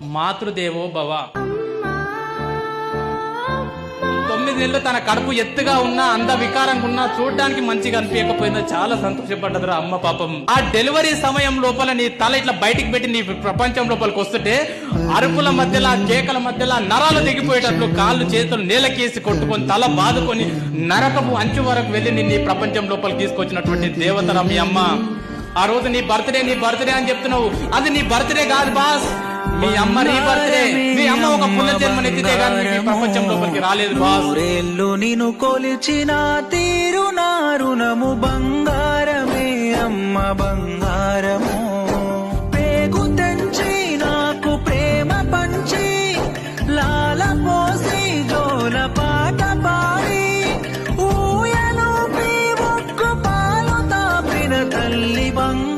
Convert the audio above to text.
మాతృదేవో భవ. తొమ్మిది నెలలు తన కడుపు ఎత్తుగా ఉన్నా అంద వికారంగా ఉన్నా చూడడానికి మంచిగా అనిపించకపోయిందో చాలా సంతోషపడ్డదిరా అమ్మ పాపం. ఆ డెలివరీ సమయం లోపల నీ తల ఇట్లా బయటికి పెట్టి నీ ప్రపంచం లోపలికి వస్తుంటే అరుపుల మధ్యలో కేకల మధ్యలో నరాలు దిగిపోయేటట్లు కాళ్ళు చేతులు నేలకేసి కొట్టుకొని తల బాదుకొని నరకపు అంచు వరకు వెళ్ళి నిన్ను ఈ ప్రపంచం లోపలికి తీసుకొచ్చినటువంటి దేవతరా మీ అమ్మ. ఆ రోజు నీ బర్త్డే నీ బర్త్డే అని చెప్తున్నావు. అది నీ బర్త్డే కాదు బాస్. మీ అమ్మ నీ బర్త్డే. మీ అమ్మ ఒక పుణ్యజన్మనెత్తితే కానీ ఈ ప్రపంచం లోపలికి రాలేదు బాస్. నూరేళ్ళు నిను కొలిచిన తీరు నా రుణము బంగారమే అమ్మ బంగారము. పేగు తెంచి నాకు ప్రేమ పంచి లాల పోసి గోల పాట పాడి. మీ పాలు తాపిన తల్లి బంగారం